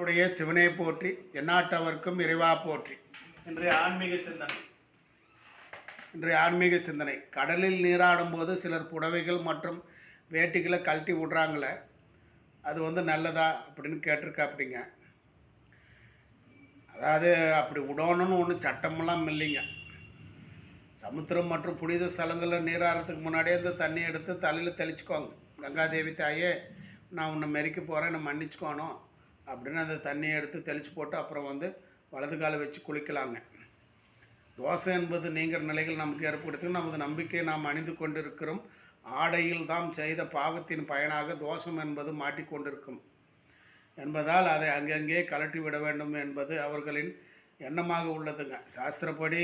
உடைய சிவனை போற்றி எந்நாட்டவர்க்கும் இறைவா போற்றி. இன்றைய ஆன்மீக சிந்தனை. இன்றைய ஆன்மீக சிந்தனை. கடலில் நீராடும் போது சிலர் புடவைகள் மற்றும் வேட்டிகளை கழட்டி விட்றாங்களே அது வந்து நல்லதா அப்படின்னு கேட்டிருக்கா அப்படிங்க அதாவது அப்படி விடணும்னு ஒன்றும் சட்டமெல்லாம் இல்லைங்க. சமுத்திரம் மற்றும் புனித ஸ்தலங்களில் நீராடுறதுக்கு முன்னாடியே இந்த தண்ணி எடுத்து தலையில் தெளிச்சுக்கோங்க. கங்காதேவி தாயே நான் உன்னை மெரிக்க போகிறேன் என்னை மன்னிச்சுக்கோணும். அப்படின்னு அந்த தண்ணியை எடுத்து தெளித்து போட்டு அப்புறம் வந்து வலது காலை வச்சு குளிக்கலாங்க. தோசை என்பது நீங்கிற நிலைகள் நமக்கு ஏற்படுத்தும். நமது நம்பிக்கை நாம் அணிந்து கொண்டிருக்கிறோம். ஆடையில் தாம் செய்த பாவத்தின் பயனாக தோஷம் என்பது மாட்டிக்கொண்டிருக்கும் என்பதால் அதை அங்கங்கே கலட்டி விட வேண்டும் என்பது அவர்களின் எண்ணமாக உள்ளதுங்க. சாஸ்திரப்படி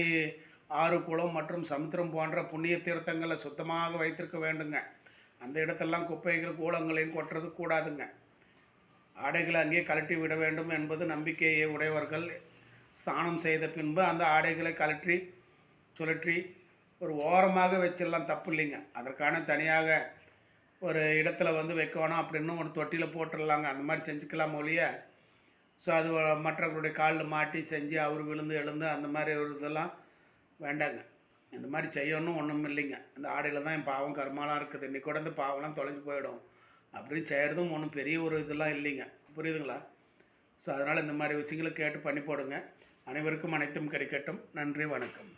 ஆறு குளம் மற்றும் சமுத்திரம் போன்ற புண்ணிய தீர்த்தங்களை சுத்தமாக வைத்திருக்க வேண்டுங்க. அந்த இடத்தெல்லாம் குப்பைகள் கூலங்களையும் கொட்டுறது கூடாதுங்க. ஆடைகளை அங்கே கழட்டி விட வேண்டும் என்பது நம்பிக்கையை உடையவர்கள் ஸ்நானம் செய்த பின்பு அந்த ஆடைகளை கழற்றி சுழற்றி ஒரு ஓரமாக வச்சிடலாம். தப்பு இல்லைங்க. அதற்கான தனியாக ஒரு இடத்துல வந்து வைக்கணும் அப்படின்னு ஒரு தொட்டியில் போட்டுடலாங்க. அந்த மாதிரி செஞ்சுக்கலாம் ஒழிய ஸோ அது மற்றவர்களுடைய காலில் மாட்டி செஞ்சு அவர் விழுந்து எழுந்து அந்த மாதிரி ஒரு இதெல்லாம் வேண்டாங்க. இந்த மாதிரி செய்யணும் ஒன்றும் இல்லைங்க. இந்த ஆடையில் தான் என் பாவம் கருமாலாம் இருக்குது. இன்றைக்கூட இந்த பாவம்லாம் தொலைஞ்சு போயிடும். அப்படி செய்கிறதும் ஒன்றும் பெரிய ஒரு இதெல்லாம் இல்லைங்க. புரியுதுங்களா? ஸோ அதனால் இந்த மாதிரி விஷயங்களை கேட்டு பண்ணி போடுங்க. அனைவருக்கும் அனைத்தும் கிடைக்கட்டும். நன்றி வணக்கம்.